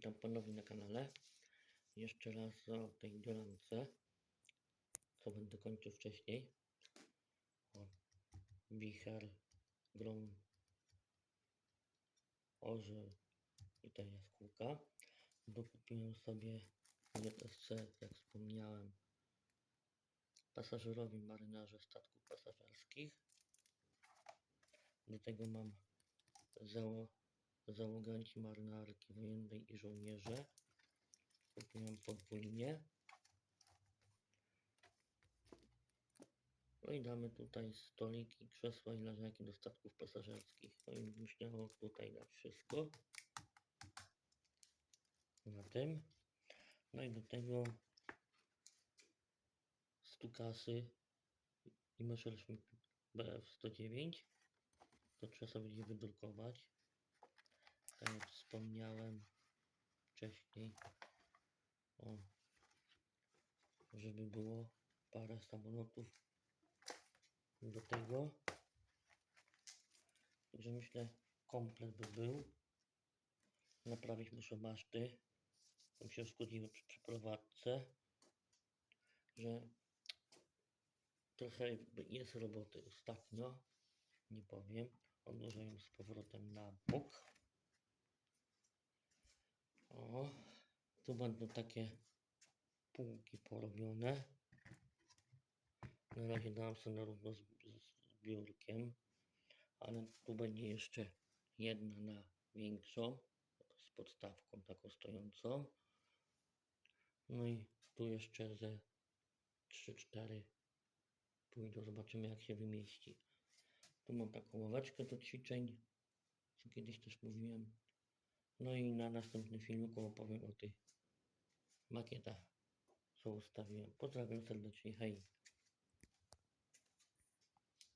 Witam ponownie na kanale. Jeszcze raz o tej dzielance, co będę kończył wcześniej. O, wicher, grom, orzeł i ta jaskółka. Dokupiłem sobie w JSC, jak wspomniałem, pasażerowi marynarze statków pasażerskich. Do tego mam zało załoganci marynarki wojennej i żołnierze. Kupiłem podwójnie. No i damy tutaj stoliki, krzesła i leżaki do statków pasażerskich. No i bym śmiało tutaj dać wszystko. Na tym. No i do tego stukasy i Messerschmitt BF 109. To trzeba sobie je wydrukować. Tak jak wspomniałem wcześniej, o, żeby było parę samolotów do tego. Także myślę, komplet by był. Naprawić muszę maszty. Tam się szkodziły przy przeprowadzce, że trochę jest roboty ostatnio, nie powiem. Odłożę ją z powrotem na bok. Tu będą takie półki porobione. Na razie dałem sobie na równo z, z biurkiem, ale tu będzie jeszcze jedna na większą, z podstawką taką stojącą. No i tu jeszcze ze 3-4 pójdą, zobaczymy jak się wymieści. Tu mam taką ławeczkę do ćwiczeń, co kiedyś też mówiłem. No i na następnym filmiku opowiem o tych Makieta. Zaustawiłem. Pozdrawiam serdecznie. Hej.